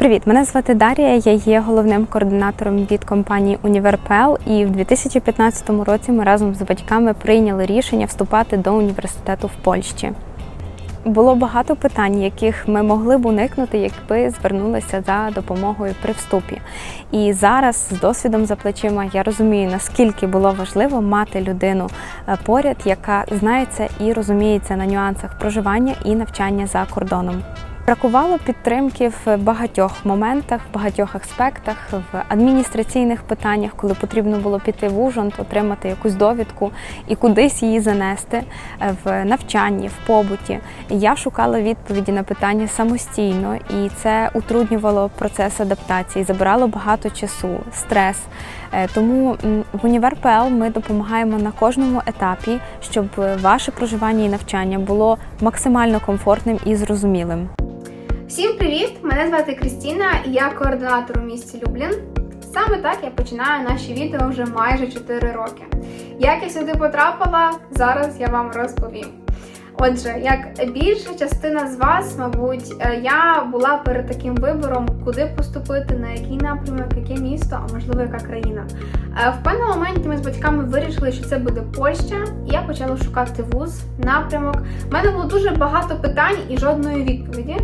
Привіт, мене звати Дарія. Я є головним координатором від компанії Універпел. І в 2015 році ми разом з батьками прийняли рішення вступати до університету в Польщі. Було багато питань, яких ми могли б уникнути, якби звернулися за допомогою при вступі. І зараз, з досвідом за плечима, я розумію, наскільки було важливо мати людину е, поряд, яка знається і розуміється на нюансах проживання і навчання за кордоном. Бракувало підтримки в багатьох моментах, в багатьох аспектах, в адміністраційних питаннях, коли потрібно було піти в Ужгород, отримати якусь довідку і кудись її занести е, в навчанні, в побуті. Я шукала відповіді на питання самостійно, і це утруднювало процес адаптації, забирало багато часу, стрес. Е, Тому в Універ.ПЛ ми допомагаємо на кожному етапі, щоб ваше проживання і навчання було максимально комфортним і зрозумілим. Всім привіт! Мене звати Крістіна і я координатор у місті Люблін. Саме так я починаю наші відео вже майже 4 роки. Як я сюди потрапила, зараз я вам розповім. Отже, як більша частина з вас, мабуть, е, я була перед таким вибором, куди поступити, на який напрямок, яке місто, а можливо, яка країна. Е, В певному моменті ми з батьками вирішили, що це буде Польща, і я почала шукати вуз, напрямок. У мене було дуже багато питань і жодної відповіді.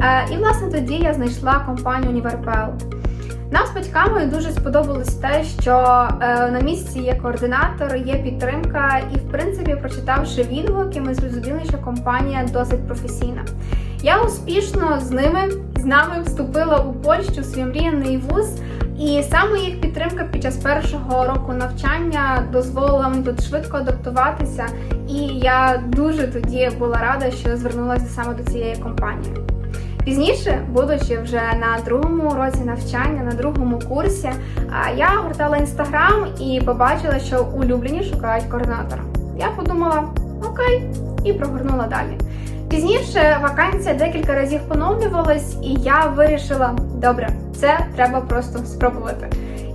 Е, І власне тоді я знайшла компанію Універпел. Нам з батьками дуже сподобалось те, що е, на місці є координатор, є підтримка, і в принципі, прочитавши відгуки, ми зрозуміли, що компанія досить професійна. Я успішно з ними з нами вступила у Польщу, свій мріяний вуз. І саме їх підтримка під час першого року навчання дозволила мені тут швидко адаптуватися. І я дуже тоді була рада, що звернулася саме до цієї компанії. Пізніше, будучи вже на другому році навчання, на другому курсі, я гортала інстаграм і побачила, що улюблені шукають координатора. Я подумала, окей, і прогорнула далі. Пізніше вакансія декілька разів поновлювалась, і я вирішила, добре, це треба просто спробувати.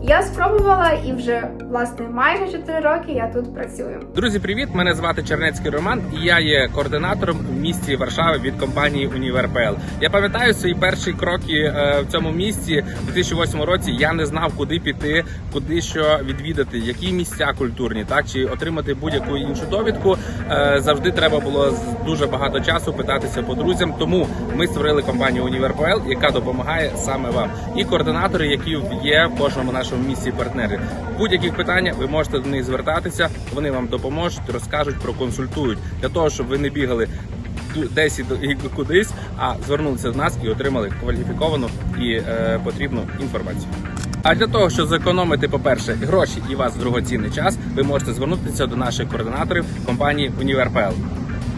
Я спробувала і вже власне майже 4 роки я тут працюю. Друзі, привіт! Мене звати Чернецький Роман, і я є координатором в місті Варшави від компанії Універпел. Я пам'ятаю свої перші кроки е, в цьому місті у 2008 році. Я не знав, куди піти, куди що відвідати, які місця культурні, так чи отримати будь-яку іншу довідку. Е, Завжди треба було дуже багато часу питатися по друзям. Тому ми створили компанію Універпел, яка допомагає саме вам. І координатори, які є в кожному нашому місці партнери. Будь-які питання ви можете до них звертатися. Вони вам допоможуть, розкажуть, проконсультують для того, щоб ви не бігали десь і кудись, а звернулися до нас і отримали кваліфіковану і е, потрібну інформацію. А для того, щоб зекономити, по-перше, гроші і вас дорогоцінний час, ви можете звернутися до наших координаторів компанії Універпел.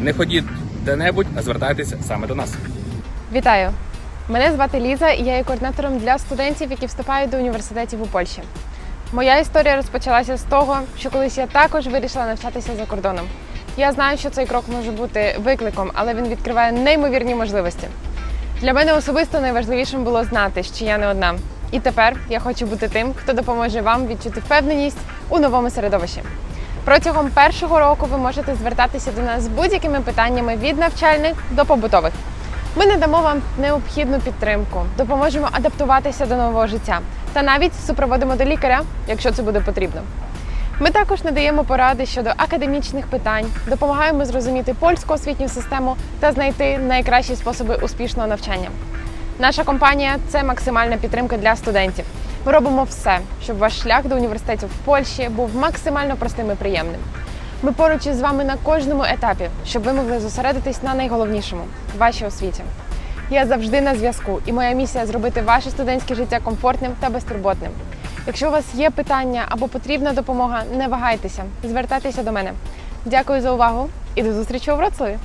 Не ходіть де-небудь, а звертайтеся саме до нас. Вітаю! Мене звати Ліза, і я є координатором для студентів, які вступають до університетів у Польщі. Моя історія розпочалася з того, що колись я також вирішила навчатися за кордоном. Я знаю, що цей крок може бути викликом, але він відкриває неймовірні можливості. Для мене особисто найважливішим було знати, що я не одна. І тепер я хочу бути тим, хто допоможе вам відчути впевненість у новому середовищі. Протягом першого року ви можете звертатися до нас з будь-якими питаннями від навчальних до побутових. Ми надамо вам необхідну підтримку, допоможемо адаптуватися до нового життя та навіть супроводимо до лікаря, якщо це буде потрібно. Ми також надаємо поради щодо академічних питань, допомагаємо зрозуміти польську освітню систему та знайти найкращі способи успішного навчання. Наша компанія це максимальна підтримка для студентів. Ми робимо все, щоб ваш шлях до університетів в Польщі був максимально простим і приємним. Ми поруч із вами на кожному етапі, щоб ви могли зосередитись на найголовнішому вашій освіті. Я завжди на зв'язку, і моя місія зробити ваше студентське життя комфортним та безтурботним. Якщо у вас є питання або потрібна допомога, не вагайтеся, звертайтеся до мене. Дякую за увагу і до зустрічі у Вроцлаві!